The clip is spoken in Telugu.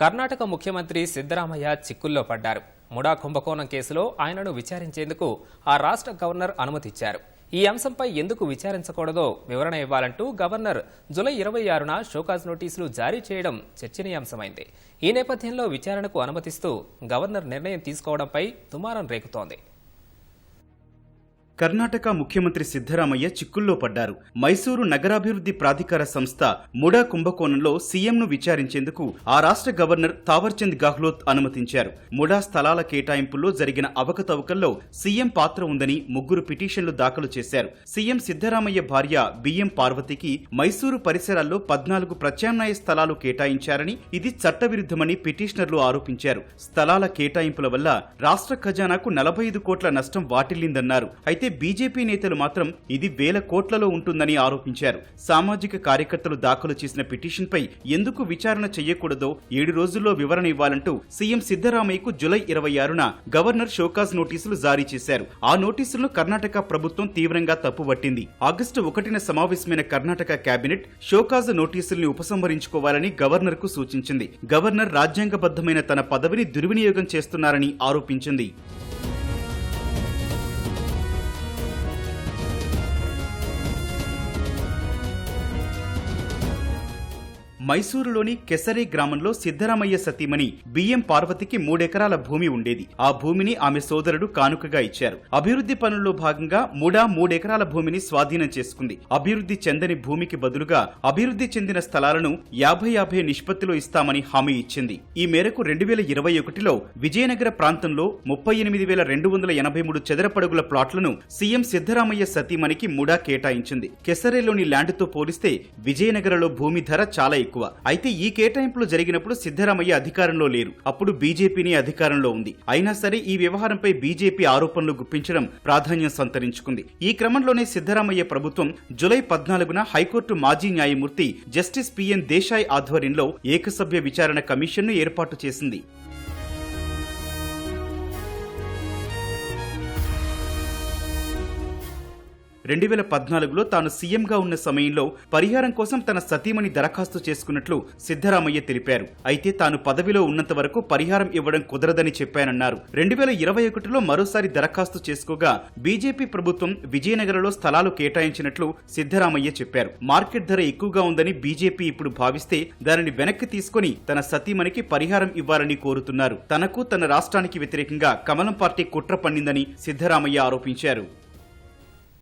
కర్ణాటక ముఖ్యమంత్రి సిద్దరామయ్య చిక్కుల్లో పడ్డారు. ముడా కుంభకోణం కేసులో ఆయనను విచారించేందుకు ఆ రాష్ట్ర గవర్నర్ అనుమతిచ్చారు. ఈ అంశంపై ఎందుకు విచారించకూడదో వివరణ ఇవ్వాలంటూ గవర్నర్ జులై ఇరవై ఆరున షోకాజ్ నోటీసులు జారీ చేయడం చర్చనీయాంశమైంది. ఈ నేపథ్యంలో విచారణకు అనుమతిస్తూ గవర్నర్ నిర్ణయం తీసుకోవడంపై దుమారం రేకుతోంది. కర్ణాటక ముఖ్యమంత్రి సిద్ధరామయ్య చిక్కుల్లో పడ్డారు. మైసూరు నగరాభివృద్ధి ప్రాధికార సంస్థ ముడా కుంభకోణంలో సీఎంను విచారించేందుకు ఆ రాష్ట్ర గవర్నర్ తావర్చంద్ గహ్లోత్ అనుమతించారు. ముడా స్థలాల కేటాయింపుల్లో జరిగిన అవకతవకల్లో సీఎం పాత్ర ఉందని ముగ్గురు పిటిషన్లు దాఖలు చేశారు. సీఎం సిద్ధరామయ్య భార్య బిఎం పార్వతికి మైసూరు పరిసరాల్లో పద్నాలుగు ప్రత్యామ్నాయ స్థలాలు కేటాయించారని ఇది చట్టవిరుద్ధమని పిటిషనర్లు ఆరోపించారు. స్థలాల కేటాయింపుల వల్ల రాష్ట్ర ఖజానాకు నలభై ఐదు కోట్ల నష్టం వాటిల్లిందన్నారు. అయితే బీజేపీ నేతలు మాత్రం ఇది వేల కోట్లలో ఉంటుందని ఆరోపించారు. సామాజిక కార్యకర్తలు దాఖలు చేసిన పిటిషన్పై ఎందుకు విచారణ చేయకూడదో ఏడు రోజుల్లో వివరణ ఇవ్వాలంటూ సీఎం సిద్దరామయ్యకు జులై ఇరవై ఆరున గవర్నర్ షోకాజ్ నోటీసులు జారీ చేశారు. ఆ నోటీసులను కర్ణాటక ప్రభుత్వం తీవ్రంగా తప్పుపట్టింది. ఆగస్టు ఒకటిన సమావేశమైన కర్ణాటక కేబినెట్ షోకాజ్ నోటీసుల్ని ఉపసంహరించుకోవాలని గవర్నర్కు సూచించింది. గవర్నర్ రాజ్యాంగబద్ధమైన తన పదవిని దుర్వినియోగం చేస్తున్నారని ఆరోపించింది. మైసూరులోని కెసరే గ్రామంలో సిద్దరామయ్య సతీమణి బియ్యం పార్వతికి మూడెకరాల భూమి ఉండేది. ఆ భూమిని ఆమె సోదరుడు కానుకగా ఇచ్చారు. అభివృద్ధి పనుల్లో భాగంగా మూడా మూడెకరాల భూమిని స్వాధీనం చేసుకుంది. అభివృద్ధి చెందని భూమికి బదులుగా అభివృద్ధి చెందిన స్థలాలను యాభై యాభై నిష్పత్తిలో ఇస్తామని హామీ ఇచ్చింది. ఈ మేరకు రెండు వేల ఇరవై ఒకటిలో విజయనగర ప్రాంతంలో ముప్పై ఎనిమిది వేల రెండు వందల ఎనభై మూడు చదరపడుగుల ప్లాట్లను సీఎం సిద్దరామయ్య సతీమణికి ముడా కేటాయించింది. కెసరేలోని ల్యాండ్తో పోలిస్తే విజయనగరలో భూమి ధర చాలా ఎక్కువ. అయితే ఈ కేటాయింపులు జరిగినప్పుడు సిద్దరామయ్య అధికారంలో లేరు. అప్పుడు బీజేపీని అధికారంలో ఉంది. అయినా సరే ఈ వ్యవహారంపై బీజేపీ ఆరోపణలు గుప్పించడం ప్రాధాన్యం సంతరించుకుంది. ఈ క్రమంలోనే సిద్దరామయ్య ప్రభుత్వం జులై పద్నాలుగున హైకోర్టు మాజీ న్యాయమూర్తి జస్టిస్ పిఎన్ దేశాయ్ ఆధ్వర్యంలో ఏకసభ్య విచారణ కమిషన్ను ఏర్పాటు చేసింది. రెండు వేల పద్నాలుగులో తాను సీఎంగా ఉన్న సమయంలో పరిహారం కోసం తన సతీమణి దరఖాస్తు చేసుకున్నట్లు సిద్ధరామయ్య తెలిపారు. అయితే తాను పదవిలో ఉన్నంత వరకు పరిహారం ఇవ్వడం కుదరదని చెప్పానన్నారు. రెండు వేల ఇరవై ఒకటిలో మరోసారి దరఖాస్తు చేసుకోగా బీజేపీ ప్రభుత్వం విజయనగరంలో స్థలాలు కేటాయించినట్లు సిద్ధరామయ్య చెప్పారు. మార్కెట్ ధర ఎక్కువగా ఉందని బీజేపీ ఇప్పుడు భావిస్తే దానిని వెనక్కి తీసుకుని తన సతీమణికి పరిహారం ఇవ్వాలని కోరుతున్నారు. తనకు తన రాష్ట్రానికి వ్యతిరేకంగా కమలం పార్టీ కుట్ర పన్నిందని సిద్ధరామయ్య ఆరోపించారు.